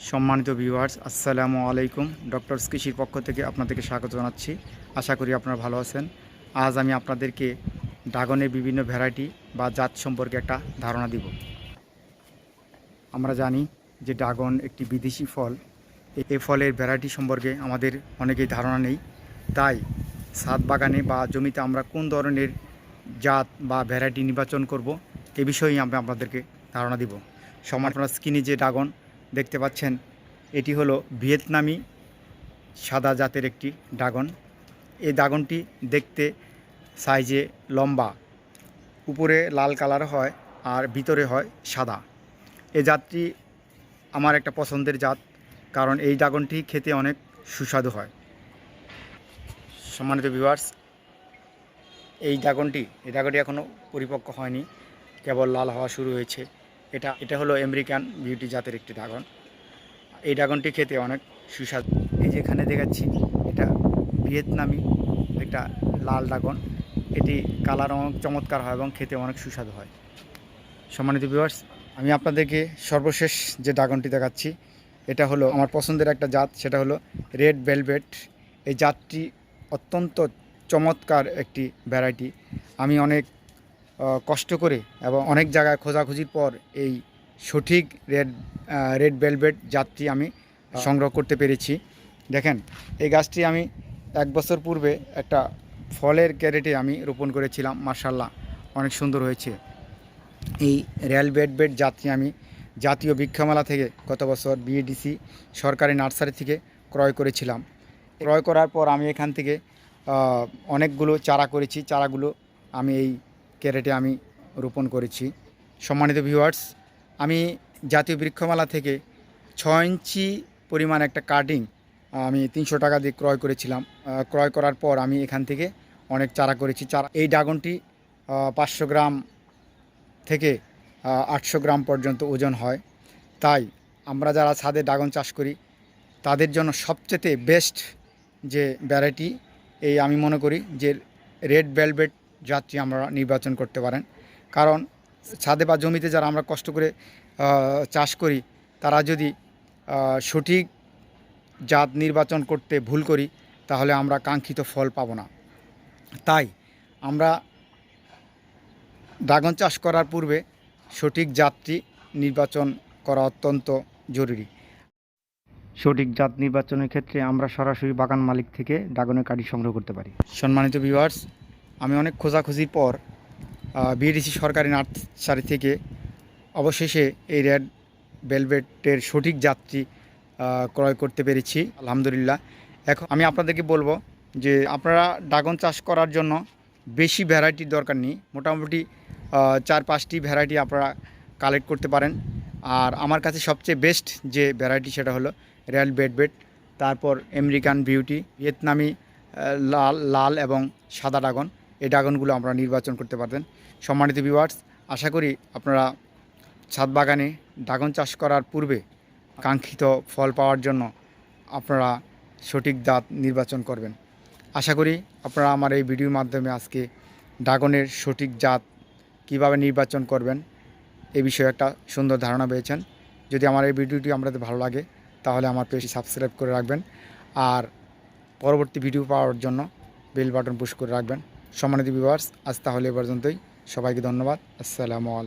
সম্মানিত ভিউয়ার্স আসসালামু আলাইকুম। ডক্টর কৃষির পক্ষ থেকে আপনাদেরকে স্বাগত জানাচ্ছি। আশা করি আপনারা ভালো আছেন। আজ আমি আপনাদেরকে ড্রাগনের বিভিন্ন ভ্যারাইটি বা জাত সম্পর্কে একটা ধারণা দিব। আমরা জানি যে ড্রাগন একটি বিদেশি ফল। এ- ফলের ভ্যারাইটি সম্পর্কে আমাদের অনেকেই ধারণা নেই। তাই ছাদ বাগানে বা জমিতে আমরা কোন ধরনের জাত বা ভ্যারাইটি নির্বাচন করব, এ বিষয়েই আমরা আপনাদেরকে ধারণা দিব। সমান আপনার স্কিনে যে ড্রাগন দেখতে পাচ্ছেন, এটি হলো ভিয়েতনামি সাদা জাতের একটি ড্রাগন। এই ড্রাগনটি দেখতে সাইজে লম্বা, উপরে লাল কালার হয় আর ভিতরে হয় সাদা। এ জাতটি আমার একটা পছন্দের জাত, কারণ এই ড্রাগনটি খেতে অনেক সুস্বাদু হয়। সম্মানিত ভিউয়ার্স এই ড্রাগনটি এই ড্রাগনটি এখনও পরিপক্ক হয়নি, কেবল লাল হওয়া শুরু হয়েছে। এটা এটা হলো আমেরিকান বিউটি জাতের একটি ড্রাগন। এই ড্রাগনটি খেতে অনেক সুস্বাদু। এই যে এখানে দেখাচ্ছি, এটা ভিয়েতনামি একটা লাল ড্রাগন। এটি কালার অনেক চমৎকার হয় এবং খেতে অনেক সুস্বাদু হয়। সম্মানিত ভিউয়ার্স আমি আপনাদেরকে সর্বশেষ যে ড্রাগনটি দেখাচ্ছি, এটা হলো আমার পছন্দের একটা জাত, সেটা হলো রেড ভেলভেট। এই জাতটি অত্যন্ত চমৎকার একটি ভ্যারাইটি। আমি অনেক কষ্ট করে এবং অনেক জায়গায় খোঁজাখুঁজির পর এই সঠিক রেড রেড ভেলভেট জাতটি আমি সংগ্রহ করতে পেরেছি। দেখেন, এই গাছটি আমি এক বছর পূর্বে একটা ফলের ক্যারেটে আমি রোপণ করেছিলাম মার্শাল্লাহ অনেক সুন্দর হয়েছে। এই রেল বেড বেড যাত্রী আমি জাতীয় বৃক্ষমেলা থেকে গত বছর বিএডিসি সরকারি নার্সারি থেকে ক্রয় করেছিলাম। ক্রয় করার পর আমি এখান থেকে অনেকগুলো চারা করেছি। চারাগুলো আমি এই ক্যারেটে আমি রোপণ করেছি। সম্মানিত ভিউয়ার্স আমি জাতীয় বৃক্ষমালা থেকে ছ ইঞ্চি পরিমাণ একটা কাটিং আমি তিনশো টাকা দিয়ে ক্রয় করেছিলাম। ক্রয় করার পর আমি এখান থেকে অনেক চারা করেছি। চারা এই ড্রাগনটি পাঁচশো গ্রাম থেকে আটশো গ্রাম পর্যন্ত ওজন হয়। তাই আমরা যারা ছাদে ড্রাগন চাষ করি, তাদের জন্য সবচেয়ে বেস্ট যে ভ্যারাইটি এই আমি মনে করি যে রেড ভেলভেট জাতটি আমরা নির্বাচন করতে পারেন। কারণ ছাদে বা জমিতে যারা আমরা কষ্ট করে চাষ করি তারা যদি সঠিক জাত নির্বাচন করতে ভুল করি তাহলে আমরা কাঙ্ক্ষিত ফল পাবো না। তাই আমরা ড্রাগন চাষ করার পূর্বে সঠিক জাতটি নির্বাচন করা অত্যন্ত জরুরি। সঠিক জাত নির্বাচনের ক্ষেত্রে আমরা সরাসরি বাগান মালিক থেকে ড্রাগনের কাঠি সংগ্রহ করতে পারি। সম্মানিত ভিউয়ার্স আমি অনেক খোঁজাখুঁজির পর বিএডিসি সরকারি নার্সারি থেকে অবশেষে এই রেড ভেলভেটের সঠিক যাত্রী ক্রয় করতে পেরেছি, আলহামদুলিল্লাহ। এখন আমি আপনাদেরকে বলব যে আপনারা ড্রাগন চাষ করার জন্য বেশি ভ্যারাইটির দরকার নেই। মোটামুটি চার পাঁচটি ভ্যারাইটি আপনারা কালেক্ট করতে পারেন। আর আমার কাছে সবচেয়ে বেস্ট যে ভ্যারাইটি সেটা হলো রেল বেড বেড তারপর আমেরিকান বিউটি, ভিয়েতনামি লাল লাল এবং সাদা ড্রাগন। এই ড্রাগনগুলো আপনারা নির্বাচন করতে পারবেন। সম্মানিত ভিউয়ার্স আশা করি আপনারা ছাদ বাগানে ড্রাগন চাষ করার পূর্বে কাঙ্ক্ষিত ফল পাওয়ার জন্য আপনারা সঠিক জাত নির্বাচন করবেন। আশা করি আপনারা আমার এই ভিডিওর মাধ্যমে আজকে ড্রাগনের সঠিক জাত কীভাবে নির্বাচন করবেন, এ বিষয়ে একটা সুন্দর ধারণা পেয়েছেন। যদি আমার এই ভিডিওটি আপনাদের ভালো লাগে, তাহলে আমার পেজটি সাবস্ক্রাইব করে রাখবেন। আর পরবর্তী ভিডিও পাওয়ার জন্য বেল বাটন পুশ করে রাখবেন। সম্মানিত বিভার্স আজ তাহলে এ পর্যন্তই। সবাইকে ধন্যবাদ। আসসালামু আলাইকুম।